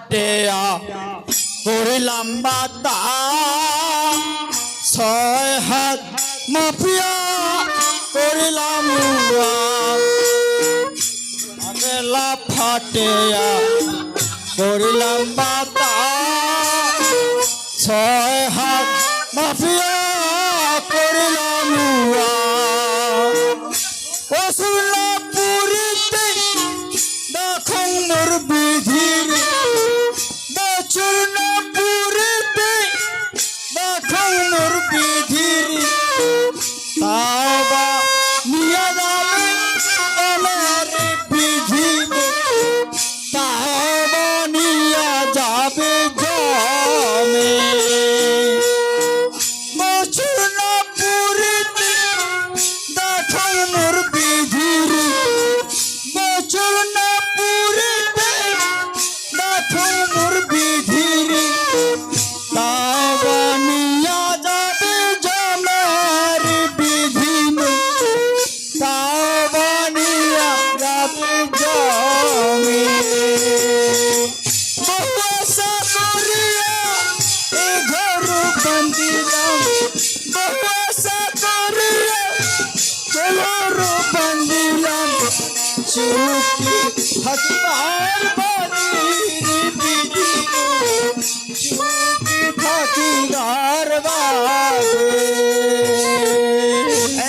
ফাটিয়া করিলাম বাতা ছয় হাত মাফিয়া করিলাম আগেলা ফাটিয়া করিলাম বাতা ছয় হাত মাফিয়া বন্দিলাম চুপি থাকিবার বাড়ির বিধি চুপি থাকিবার বাড়ি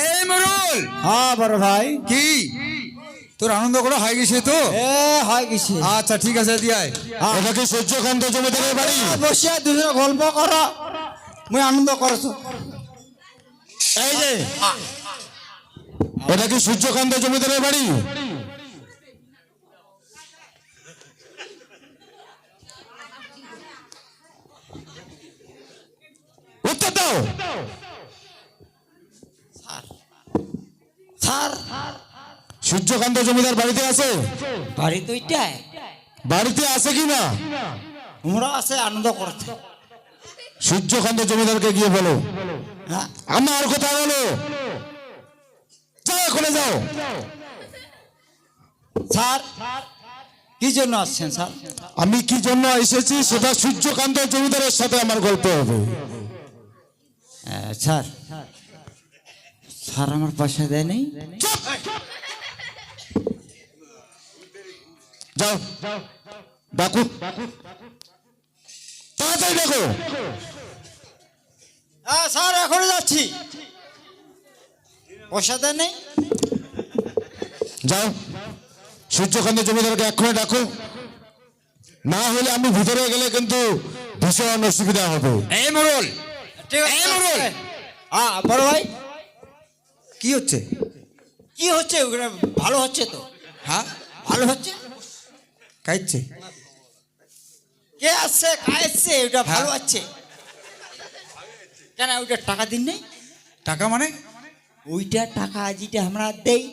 এই মরুল! হ্যাঁ বড় ভাই। কি? তোর আনন্দ করা হয়ে গেছে তো? হয় গেছে। আচ্ছা ঠিক আছে দিয়াই হ্যাঁ। এটা কি সূর্যকান্ত জমিদারের বাড়ি? বসিয়া দুজনে গল্প কর। মুই আনন্দ করছ। এই যে এটা কি সূর্যকান্ত জমিদারের বাড়ি? উত্তর দাও। স্যার সূর্যকান্ত জমিদার বাড়িতে আছে? বাড়ি দুইটায় বাড়িতে আছে কি না? তোমরা আছে আনন্দ করছে। সূর্যকান্ত জমিদারকে গিয়ে বলো। হ্যাঁ। আমার কথা বলো। এখনে যাও। স্যার কি জন্য আসছেন স্যার? আমি কি জন্য এসেছি সেটা সূর্যকান্ত জমিদারের সাথে আমার গল্প হবে। স্যার স্যার আমার পয়সা দেয় নেই! যাও ডাকু তাড়াতাড়ি ডাকো হ্যাঁ স্যার এখনই যাচ্ছি। পয়সা দেয় নেই? যাও। সূর্যকান্ত জমিদারকে এক্ষুনি ডাকো। না হলে আমি ভিতরে গেলে কিন্তু ভীষণ অসুবিধা হবে। এই এই। হ্যাঁ বড় ভাই কি হচ্ছে? কি হচ্ছে? ভালো হচ্ছে তো। হ্যাঁ ভালো হচ্ছে? কাইছে কে আসছে আসছে ওটা ভালো আছে। কেন ওইটা টাকা দিন নেই? টাকা মানে? ওইটা টাকা যেটা আমরা দেই।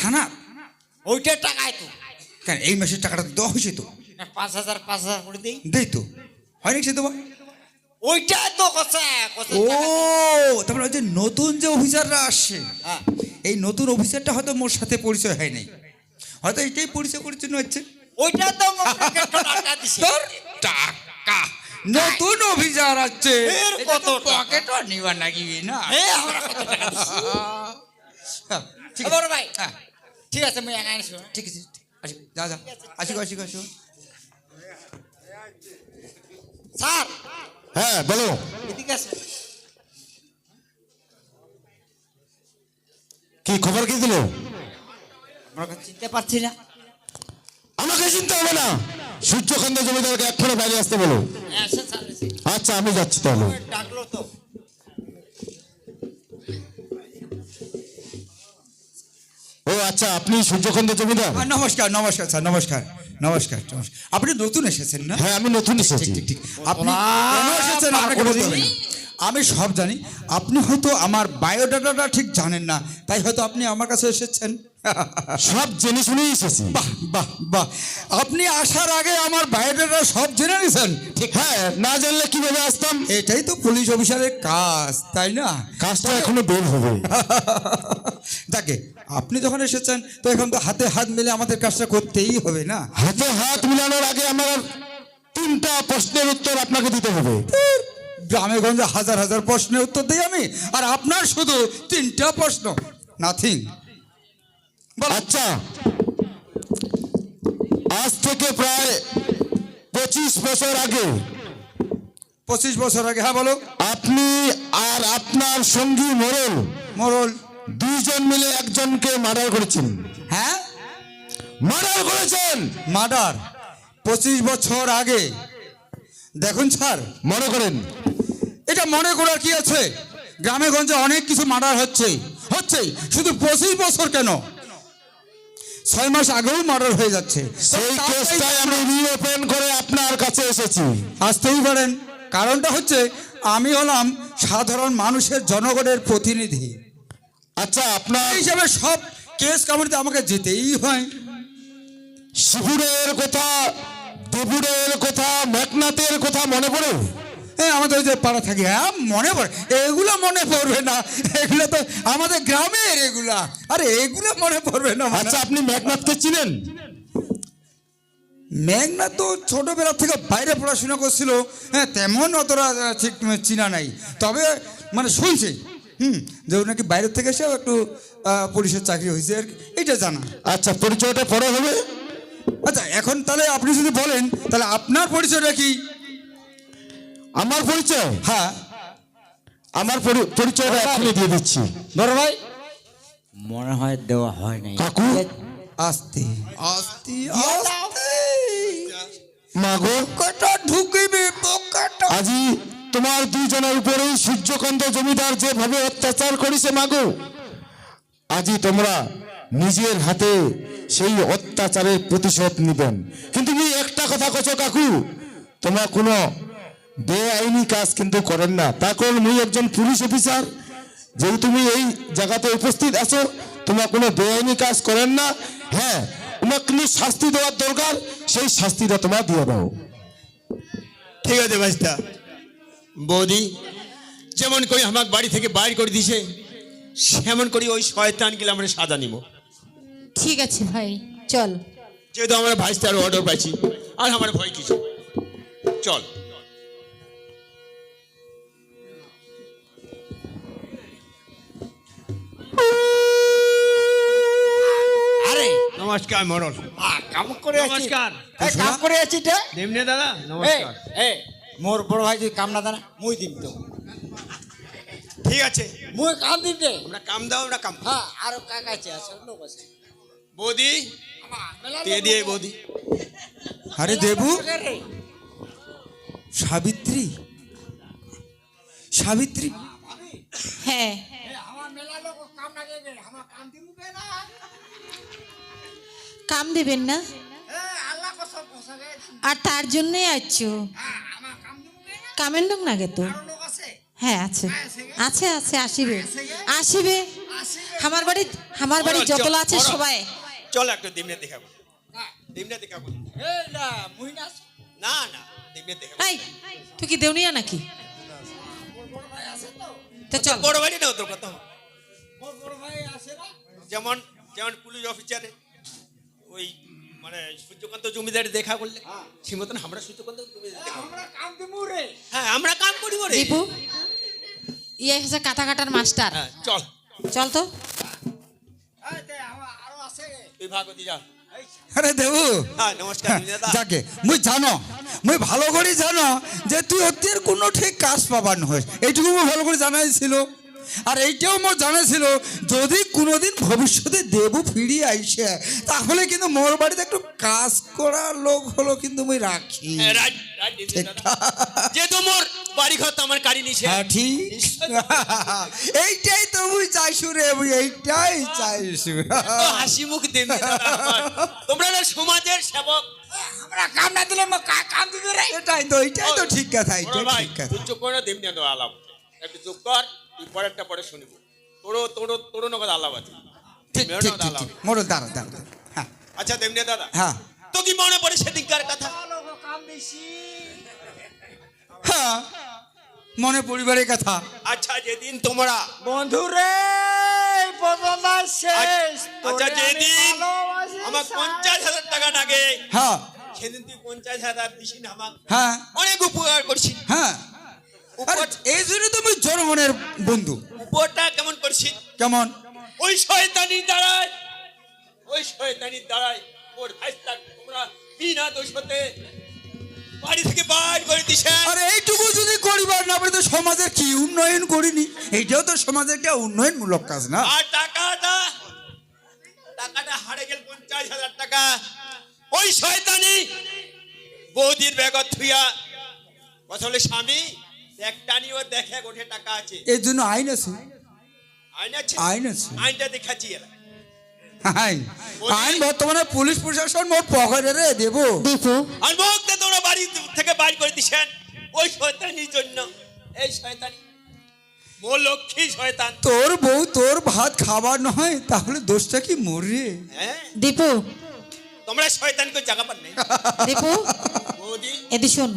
থানা? ওইটা টাকায় তো। কেন এই মাসের টাকাটা দেওয়া হয়েছে তো? পাঁচ হাজার পাঁচ হাজার করে দেই। দেই তো। হয়নি সে দেওয়া? ওইটা তো কথা ও তারপরে ওই যে নতুন যে অফিসাররা আসছে হ্যাঁ। এই নতুন অফিসারটা হয়তো মোর সাথে পরিচয় হয় নাই। হয়তো এটাই পরিচয় করার জন্য হচ্ছে। ওইটা তো টাকা তোর টাকা। নতুন অফিসার আছে এর কত? পকেটও নিবার লাগিবি না। এ আমরা কত টাকা দিছি। হ্যাঁ, বড় ভাই হ্যাঁ। ঠিক আছে মুই একা আনিস ঠিক আছে আসি যা যা। আসি গো, আসি গো, আসি স্যার! হ্যাঁ বলো। এদিকে আছে কি খবর কি দিল? আমরা চিনতে পারছি না। আমাকে চিনতে হবে না। সূর্যকান্ত জমিদারকে এক্ষুনি বাইরে আসতে বলো। হ্যাঁ। আচ্ছা আমি যাচ্ছি তাহলে। ডাকলো তো। ও আচ্ছা আপনি সূর্যকান্ত জমিদার? নমস্কার নমস্কার স্যার নমস্কার নমস্কার নমস্কার। আপনি নতুন এসেছেন না? হ্যাঁ আমি নতুন এসেছি। ঠিক ঠিক আপনি এসেছেন? আপনাকে বলতে হবে আমি সব জানি। আপনি হয়তো আমার বায়োডাটাটা ঠিক জানেন না তাই হয়তো আপনি আমার কাছে এসেছেন। সব জেনে শুনেই এসেছি। বাহ বাহ বাহ। আপনি আসার আগে আমার বায়োডাটা সব জেনে নিয়েছেন ঠিক। হ্যাঁ না জানলে কীভাবে আসতাম? এটাই তো পুলিশ অফিসারের কাজ তাই না? কাজটা এখনও বের হবে। যাকে আপনি যখন এসেছেন তো এখন তো হাতে হাত মিলে আমাদের কাজটা করতেই হবে না? হাতে হাত মিলানোর আগে আমার তিনটা প্রশ্নের উত্তর আপনাকে দিতে হবে। গ্রামে গঞ্জে হাজার হাজার প্রশ্নের উত্তর দিই আমি আর আপনার শুধু তিনটা প্রশ্ন। নাথিং আচ্ছা। আজ থেকে প্রায় পঁচিশ বছর আগে। পঁচিশ বছর আগে হ্যাঁ বলো। আপনি আর আপনার সঙ্গী মোরল মরল। দুইজন মিলে একজনকে মার্ডার করেছেন। হ্যাঁ? মার্ডার করেছেন? মার্ডার। পঁচিশ বছর আগে। দেখুন স্যার। মনে করেন। এটা মনে করার কি আছে? গ্রামে গঞ্জে অনেক কিছু মার্ডার হচ্ছে। হচ্ছে শুধু পঁচিশ বছর কেন? ছয় মাস আগেও মার্ডার হয়ে যাচ্ছে। সেই কেসটাই আমি রিওপেন করে আপনার কাছে এসেছি। আসতেই পারেন। কারণটা হচ্ছে আমি হলাম সাধারণ মানুষের জনগণের প্রতিনিধি। আচ্ছা আপনার হিসাবে সব কেস কামড়িতে আমাকে যেতেই হয়। শিবুরের কথা দেবুরের কথা মেঘনাথের কথা মনে পড়ে? আমাদের ওই যে পাড়া থাকি। হ্যাঁ মনে পড়ে। এগুলো মনে পড়বে না। এগুলো তো আমাদের গ্রামের এগুলা। আরে এগুলো মনে পড়বে না মানে। আচ্ছা আপনি মেঘনাথকে চিনেন? মেঘনা তো ছোটবেলা থেকে বাইরে পড়াশোনা করছিল। হ্যাঁ তেমন অতটা ঠিক চিনা নাই। তবে মানে শুনছি। হুম যে ও নাকি বাইরের থেকে এসেও একটু পুলিশের চাকরি হয়েছে আর কি। এইটা জানা। আচ্ছা পরিচয়টা পরে হবে? আচ্ছা এখন তাহলে আপনি যদি বলেন তাহলে আপনার পরিচয়টা কি? আমার পরিচয়? হ্যাঁ। আমার পরি- পরিচয়টা এখনই দিয়ে দিচ্ছি। বড় ভাই। মনে হয় দেওয়া হয় নাই। কাকু? আস্তে। আস্তে আস্তে। মাগো পোকাটা ঢুকিবে পোকাটা আজি তোমার দুইজনের উপরেই সূর্যকান্ত জমিদার যেভাবে অত্যাচার করেছে মাগো আজি তোমরা নিজের হাতে সেই অত্যাচারের প্রতিশোধ নিবেন। কিন্তু তুমি একটা কথা কছ কাকু তোমরা কোনো বেআইনি কাজ কিন্তু করেন না। তার কারণ মুই একজন পুলিশ অফিসার। যেহেতু তুমি এই জায়গাতে উপস্থিত আছো তোমরা কোনো বেআইনি কাজ করেন না। হ্যাঁ তোমার কিন্তু শাস্তি দেওয়ার দরকার সেই শাস্তিটা তোমরা দিয়ে দাও ঠিক আছে ভাইস্তা। বৌদি যেমন করি আমার বাড়ি থেকে বাইর করে দিছে সেমন করি ওই শয়তান গেলে আমরা সাজা নিব। ঠিক আছে ভাই চল। যেহেতু আমরা ভাইস্তার অর্ডার পাইছি আর আমার ভয় কিছু চল। নমস্কার মরল। কাম করে আছি নমস্কার। কাম করে আছি তে দেমনে দাদা নমস্কার। মোর বড় ভাই যদি কাম না জানা মুই দিম তো। ঠিক আছে। মুই কাম দিম দে আমরা কাম দাও আমরা কাম। হ্যাঁ আরও কাকা আছে আছে লোক আছে বৌদি মেলা দিয়ে বৌদি। আরে দেবু। রে। সাবিত্রী। সাবিত্রী। হ্যাঁ। আমার মেলা লোক কাম না দেবে আমার কাম দিমু না? কাম দেবেন না? এ আল্লাহ কসম কসম এ, আর তার জন্যই আছো। না কামের লোক নাগে তো? আরও লোক আছে হ্যাঁ আছে। আছে আছে আসিবে। আসিবে? আমার বাড়ি আমার বাড়ি যতলা আছে সবাই। চল একটু দিমনে দেখাবো দিমনে দেখাবো এই না মুই না না না দিমনে দেখাবো এই তুই কি দেউনিয়া নাকি? তো চল। বড় বাড়ি না তোর কথা? মোর বড় ভাই আছে না? যেমন যেমন পুলিশ অফিসারে ওই মানে সূর্যকান্ত জমিদার দেখা করলে? সে মতন আমরা সূর্যকান্ত জমিদার দেখা করব। আমরা কাম দিমু রে। হ্যাঁ আমরা কাম করিব রে দীপু ইয়ে হচ্ছে কাটা কাটার মাস্টার। হ্যাঁ চল। চল তো। তুই ভাগতি যা। আরে দেবু। হ্যাঁ নমস্কার যাকে মুই জানো মুই ভালো করে জানো যে তুই অতির কোনো ঠিক কাজ পাবার নয় এইটুকু ভালো করে জানাইছিল। আর এইটাও মোর জানাইছিল যদি কোনোদিন ভবিষ্যতে দেবু ফিরিয়ে আইসে তাহলে কিন্তু মোর বাড়িতে একটু কাজ করার লোক হলো কিন্তু মুই রাখি। যেহেতু মোর বাড়ি ঘর তো আমার কারি নিছে হ্যাঁ ঠিক। এইটাই তো মুই চাইছু রে মুই এইটাই চাইছু। হাসি মুখ দেবে তোমরা না সমাজের সেবক। আমরা কাম না দিলে কাম দিবে রে। এটাই তো এইটাই তো ঠিক কথা বড় এইটাই ঠিক কথা। তুই চুপ করে দেবনি তো আলাপ। একটু চুপ কর। পরেরটা পরে শুনব। তোরও তোরও তোরও নগদ আলাপ আছে। ঠিক ঠিক ঠিক মোড়ল দাঁড়া দাঁড়া। হ্যাঁ। আচ্ছা তেমনি দাদা। হ্যাঁ। তো কি মনে পড়ে সেদিনকার কথা? হ্যাঁ। মনে পরিবারের কথা। আচ্ছা যেদিন তোমরা বন্ধু রে শেষ। আচ্ছা যেদিন আমার পঞ্চাশ হাজার টাকা লাগে হ্যাঁ। সেদিন তুই পঞ্চাশ হাজার দিস না আমার হ্যাঁ। অনেক উপকার করছি হ্যাঁ। আরে এই জন্য তো আমি জনগণের বন্ধু। উপরটা কেমন করছি? কেমন? ওই শয়তানির দ্বারায় ওই শয়তানির দ্বারায় ওর ভাইস্তা তোমরা বিনা দোষতে বাড়ি থেকে বাইর করে দিছে। আরে এইটুকু যদি করিবার না পারে তো সমাজের কি উন্নয়ন করিনি? এইটাও তো সমাজের একটা উন্নয়নমূলক কাজ না? আর টাকাটা টাকাটা হারে গেল পঞ্চাশ হাজার টাকা। ওই শয়তানি বৌদির ব্যাগত থুইয়া স্বামী একটা দেখে গোটে টাকা আছে। এর জন্য আইন আছে। আইন আছে? আইন আছে। আইনটা দেখাচ্ছি আইন। আইন বর্তমানে পুলিশ প্রশাসন মোট পকেটে রে দেবো। দীপু। আর মুখটা তোমরা বাড়ি থেকে বাইর করে দিছেন। ওই শয়তানির জন্য। এই শয়তানি। মো লক্ষ্মী শয়তান। তোর বউ তোর ভাত খাবার নয় তাহলে দোষটা কি মরে হ্যাঁ? দীপু। তোমরা শয়তানকে জায়গা পান নাই। দীপু। বৌদি। এদি শোন।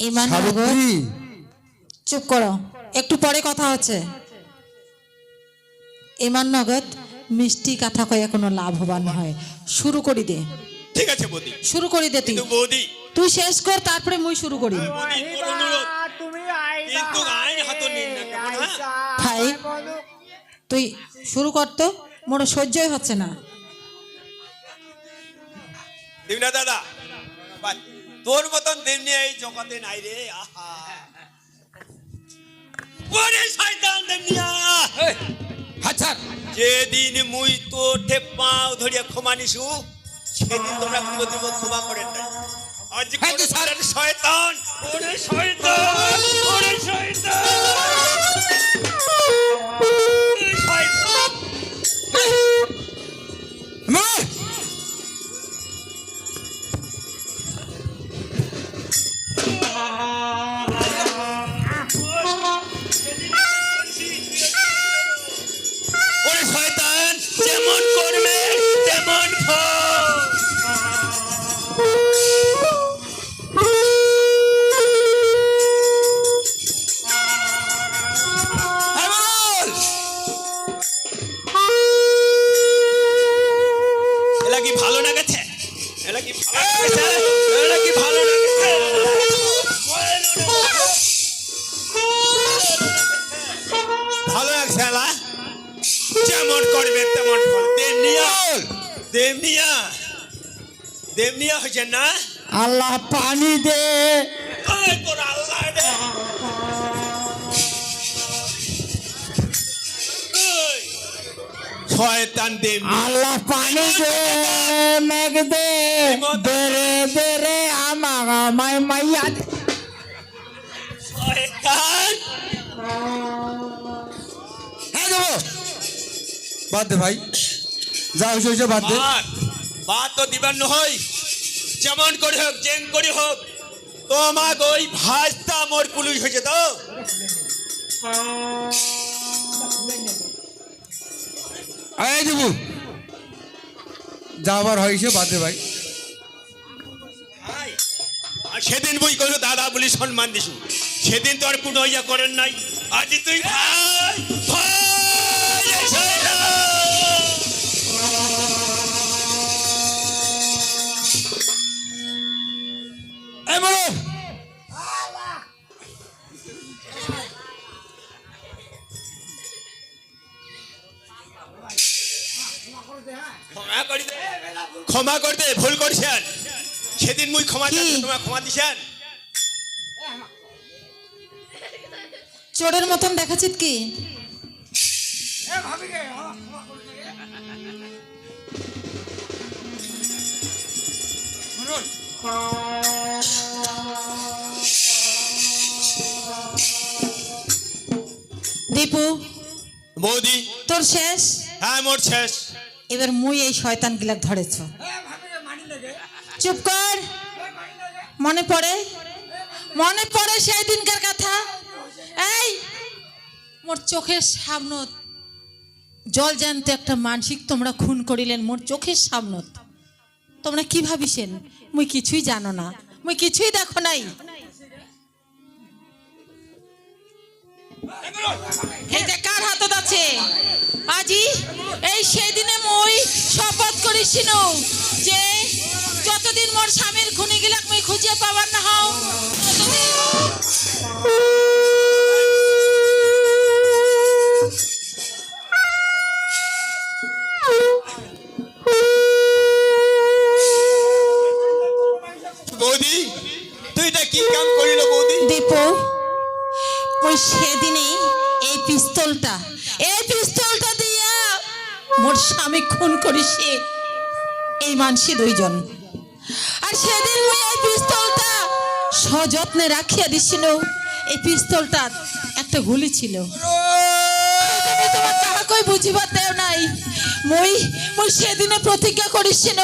ইমান চুপ করো। একটু পরে কথা হচ্ছে। ইমান নগদ মিষ্টি কথা কয়ে কোনো লাভবান হয়। শুরু করি দে। ঠিক আছে বৌদি। শুরু করি দে তুই। বৌদি। তুই শেষ কর তারপরে মুই শুরু করি। হ্যাঁ ভাই। তুই শুরু কর তো মোর সহ্যই হচ্ছে না। দিবনা দাদা। তোর মতন তেমনি এই জগতে নাই রে আহা। ওরে শয়তান দেমিয়া আচ্ছা যেদিন মুই তো ঠে পাও ধরিয়া ক্ষমা নিছু সেদিন তোমরা কোনোদিন ক্ষমা করেন না আজ শয়তান ওরে শয়তান ওরে শয়তান। ভালো না গেছে কি ভালো লাগছে কি ভালো লাগছে ভালো লাগছে এলা যেমন করবে তেমন ফল। দেবনিয়া। দেবনিয়া। দেবনিয়া হয়েছে না? আল্লাহ পানি দে। আল্লাহ শয়তান দেবনি আল্লাহ পানি দে মেঘ দে বেরে বেরে আমার মাই মাইয়া দে। শয়তান হ্যাঁ দেবো বাদ দে ভাই। যা হয়েছে হয়েছে বাদ দে। বাদ বাদ তো দিবার নহয় যেমন করে হোক যেন করে হোক তোমাক ওই ভাজটা মোর পুলিশ হয়েছে তো। এই দেবো যা হয়েছে বাদ ভাই। সেদিন বই কইলো দাদা বলি সম্মান দিছু সেদিন তো আর কোনো ইয়া করেন নাই। আজ তুই ভাই ভাই ক্ষমা করি দে। ক্ষমা করে দে ভুল করছেন। সেদিন মুই ক্ষমা তোমার ক্ষমা দিছেন। চোরের মতন দেখাচ্ছিস কি? এ ভাবি গে, আমার ক্ষমা করে দে। রে। দীপু বৌদি। তোর শেষ? হ্যাঁ মোর শেষ। এবার মুই এই শয়তান গিলাক ধরেছ। চুপ কর। মনে পড়ে? মনে পড়ে সেই দিনকার কথা? এই, মোর চোখের সামনত জল জানতে একটা মানসিক তোমরা খুন করিলেন, মোর চোখের সামনত। তোমরা কি ভাবিছেন? মুই কিছুই জানো না। মুই কিছুই দেখো নাই। যে কার হাতত আছে আজি, এই সেদিনে মই শপথ করিছিল যে যতদিন মোর স্বামীর খুনি গিলাক মই খুঁজে পাবার না হও। ততদিন পিস্তলটা। এই পিস্তলটা দিয়া মোর স্বামী খুন করিছে। এই মানসি দুইজন। আর সেদিন মুই এই পিস্তলটা সযত্নে রাখিয়া দিছিল। এই পিস্তলটার একটা গুলি ছিল। বুঝিবার দেও নাই। মই মই সেদিনে প্রতিজ্ঞা করিছিল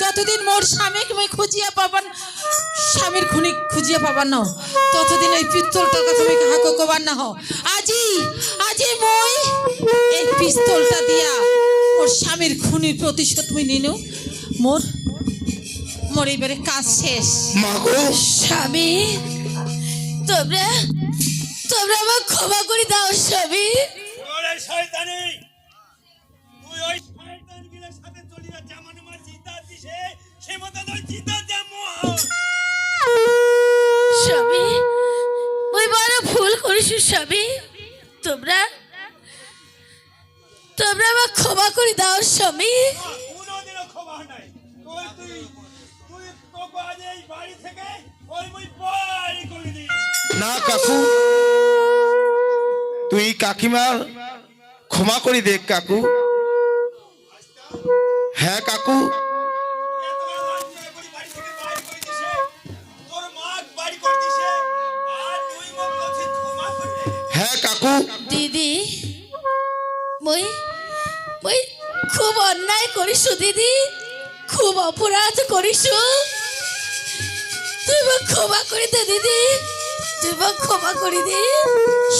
যতদিন মোর স্বামীকে মই খুঁজিয়া পাবান স্বামীর খুনি খুঁজিয়া পাবার না ততদিন এই পিস্তলটার কথা তুমি কাহাকে কবার না হও আজি আজি মই এই পিস্তলটা দিয়া মোর স্বামীর খুনির প্রতিশোধ মুই নিনু। মোর মোর এবারে কাজ শেষ। মাগো স্বামী তোমরা তোমরা আমার ক্ষমা করে দাও স্বামী। ওরে শয়তানি! তুই ওই শয়তান গিলার সাথে চলিয়া জামান মার চিন্তা দিছে সে মতো তোর চিন্তা জামু স্বামী মুই বড় ভুল করিস স্বামী। তোমরা তোমরা আমার ক্ষমা করে দাও স্বামী। কোনোদিনও খবর নাই। তুই তুই তুই তোকে আজ এই বাড়ি থেকে ওই মুই বাড়ি করে দিই। না কাকু তুই কাকিমার ক্ষমা করে দেখ কাকু। হ্যাঁ কাকু। হ্যাঁ কাকু। দিদি মই মই খুব অন্যায় করিস দিদি। খুব অপরাধ করিস। তুই মোক ক্ষমা করে দে দিদি। তুই মোক ক্ষমা করে দে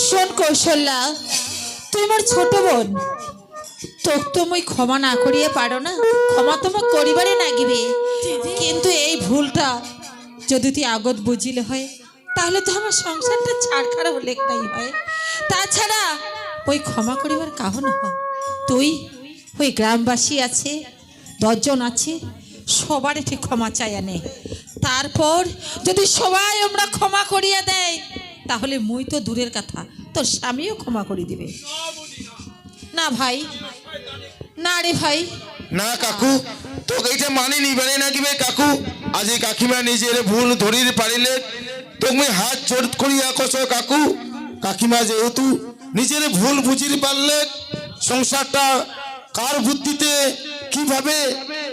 শোন কৌশল্যা তুই আমার ছোট বোন। তোক তো মই ক্ষমা না করিয়ে পারো না। ক্ষমা তোমার করিবারে নাগিবে। কিন্তু এই ভুলটা যদি তুই আগত বুঝিলে হয়, তাহলে তো আমার সংসারটা ছাড়খাড় হলে একটাই হয়। তাছাড়া ওই ক্ষমা করিবার কাহন হ। তুই ওই গ্রামবাসী আছে, দশজন আছে, সবার ঠিক ক্ষমা চাই আনে। তারপর যদি সবাই আমরা ক্ষমা করিয়া দেয়, তাহলে মুই তো দূরের কথা। তোর স্বামীও ক্ষমা করে দিবে। না ভাই, না রে ভাই। না কাকু, তোকে এইটা মানি নিবারে না কিবে কাকু? আজি কাকিমা নিজের ভুল ধরির পারিলে তুমি হাত জোর করিয়া কছ কাকু। কাকিমা যেহেতু নিজের ভুল বুঝির পারলে সংসারটা কার বুদ্ধিতে কীভাবে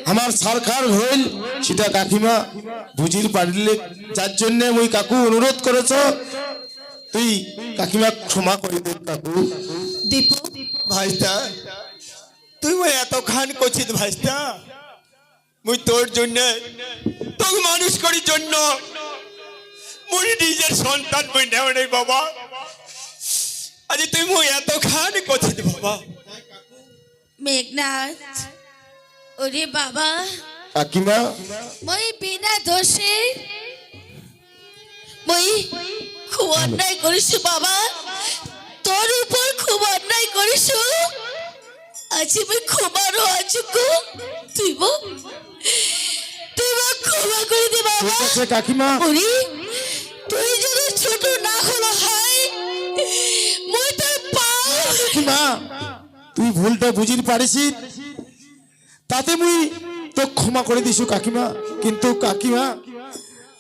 আমার সরকার হইল সেটা কাকিমা বুঝির পারিলে যার জন্য ওই কাকু অনুরোধ করেছ তুই কাকিমা ক্ষমা করে দে কাকু। দীপু ভাইস্তা তুই মই এত খান করছিস ভাইস্তা। মুই তোর জন্য তোকে মানুষ করি জন্য মুই নিজের সন্তান মই নেও নেই বাবা। আজ তুই মই এত খান করছিস বাবা। মেঘনাথ ওরে বাবা। কাকিমা। মই বিনা দোষে মই খুব অন্যায় করিস বাবা। তোর উপর খুব অন্যায় করিস আজ মই ক্ষমারও অযোগ্য। তুই তুই ক্ষমা করে দে বাবা। কাকিমা। ওরে তুই যদি ছোট না হলো হয় মই তোর পাও কাকিমা তুই ভুলটা বুঝির পারিস তাতে মুই তো ক্ষমা করে দিছু কাকিমা। কিন্তু কাকিমা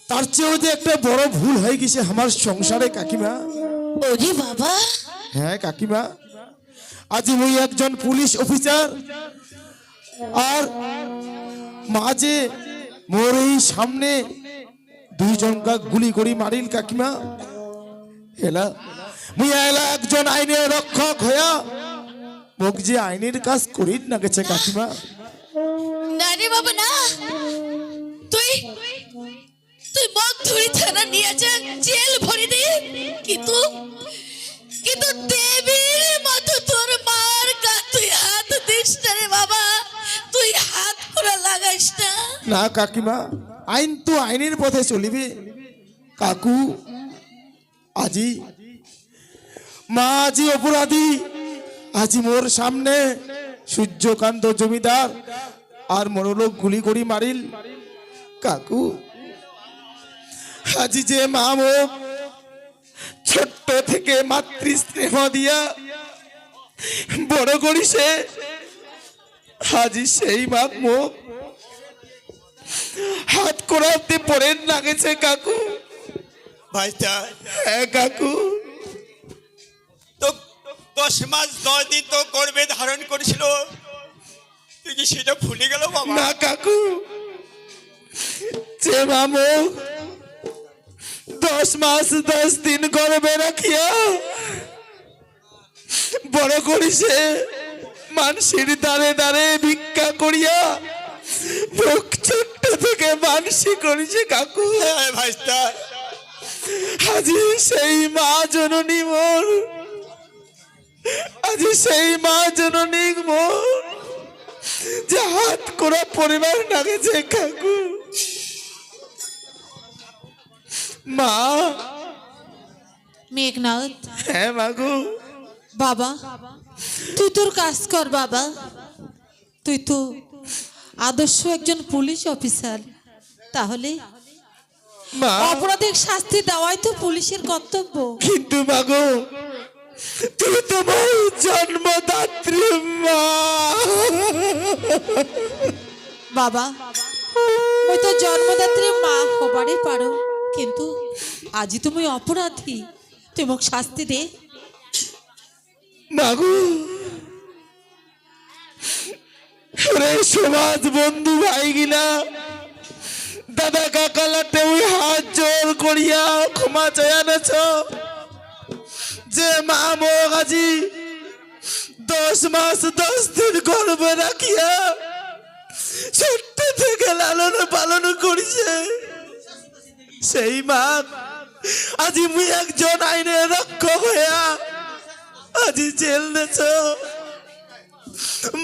তার চেয়েও যে একটা বড় ভুল হয়ে গেছে আমার সংসারে কাকিমা। ওরে বাবা। হ্যাঁ কাকিমা। আজ মুই একজন পুলিশ অফিসার আর মাঝে মোর এই সামনে দুইজনকা গুলি করি মারিল কাকিমা। এলা মুই এলা একজন আইনের রক্ষক হইয়া মোক যে আইনের কাজ করি না গেছে কাকিমা। না রে বাবা না। তুই তুই মগ ধরে থানা নিয়ে যা, জেল ভরে দে। কিন্তু কিন্তু দেবীর মতো তোর মার গা, তুই হাত দিস না রে বাবা। তুই হাত করে লাগাইস না। না, কাকিমা, আইন তো আইনের পথে চলিবে। কাকু, আজি, মা আজি অপরাধী। আজি মোর সামনে সূর্যকান্ত জমিদার আর মনোলোক গুলি করি মারিল। কাকু আজি যে মা ছোট্ট থেকে মাতৃ স্নেহ দিয়া বড় করিছে আজি সেই মা মোক হাত করাতে পরে লাগেছে কাকু। ভাইস্টার হ্যাঁ কাকু। তো দশ মাস দশ দিন তো গর্বে ধারণ করেছিল। তুই কি সেটা ভুলে গেল বাবা? না কাকু। যে মামু দশ মাস দশ দিন গর্বে রাখিয়া বড় করিছে। মানসির দ্বারে দ্বারে ভিক্ষা করিয়া ছোট্ট থেকে মানসি করিছে কাকু। হ্যাঁ আজি সেই মা জননী মোর। আজি সেই মা জননী মোর। যে হাত করা পরিবার লাগেছে কাকু। মা। মেঘনাথ হ্যাঁ মাগু বাবা তুই তোর কাজ কর বাবা। তুই তো আদর্শ একজন পুলিশ অফিসার। তাহলে মা। অপরাধীর শাস্তি দেওয়াই তো পুলিশের কর্তব্য। কিন্তু মাগো তুমি তো মোর জন্মদাত্রী মা। বাবা মুই তো জন্মদাত্রী মা হবারই পারো। কিন্তু আজি তুমি অপরাধী। তুই শাস্তি দে। মাগু সমাজ বন্ধু ভাই গিলা। দাদা কাকালাতে ওই হাত জোর করিয়া ক্ষমা চায়ানেছ যে মা মোক আজি দশ মাস দশ দিন গর্বে রাখিয়া ছোট্ট থেকে লালন পালন করিছে। সেই মা আজি মুই একজন আইনের রক্ষ হইয়া আজি জেল নেছ।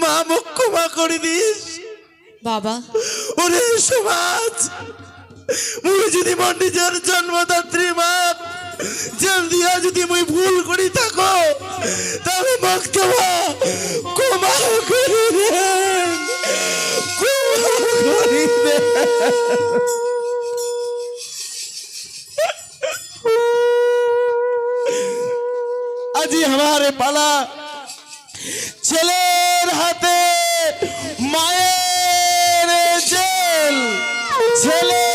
মা মুখ ক্ষমা করে দিস। বাবা। ওরে সমাজ মুই যদি মোর নিজের জন্মদাত্রী মা জেল দিয়া যদি মুই ভুল করি থাকো তবে মুখ ক্ষমা ক্ষমা করি দে। ক্ষমা করি দে। আজি হামারে পালা ছেলের হাতে মায়ের জেল ছেলে